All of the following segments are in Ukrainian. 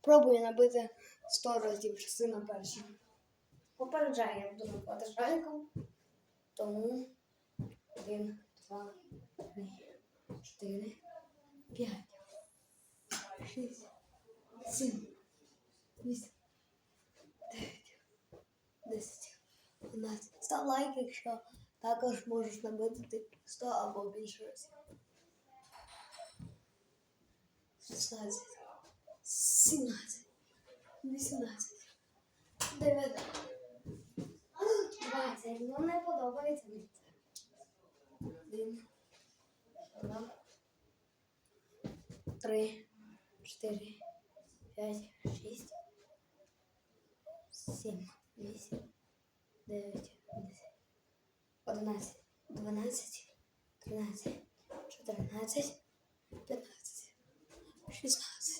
Пробую набити 100 разів частина перша. Буду набувати шариком. Тому 1, 2, 3, 4, 5, 6, 7, 8, 9, 10, 11. Став лайк, якщо також можеш набити 100 або більше разів. 16, 17, 18, 19, 20. Ну не подобається мені це. Один, два, три, чотири, п'ять, шість, сім, вісім, дев'ять, десять, одинадцять, дванадцять, тринадцять, чотирнадцять, п'ятнадцять, шістнадцять,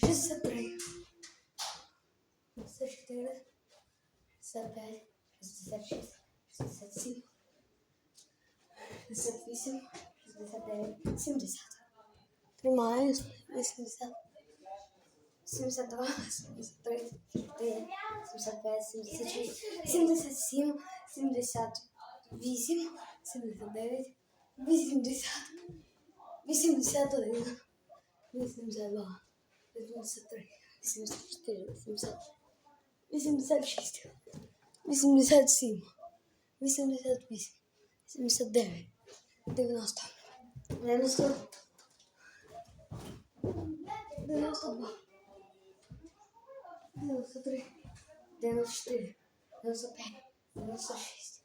63, 64, 65, 66, 67, 68, 69, 70. Тримаю. 80, 72, 73, 74, 75, 76, 77, 78, 79, 80, 81, 82, 83, 84, 80, 86, 87, 88, 79, 90, 90, 92, 93, 94, 95, 96,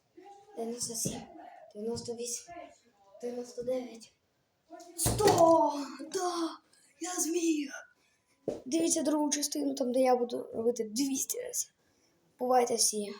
97, 98, 99, 100! Да! Я зміг! Дивіться другу частину, там де я буду робити 200 разів. Бувайте всі!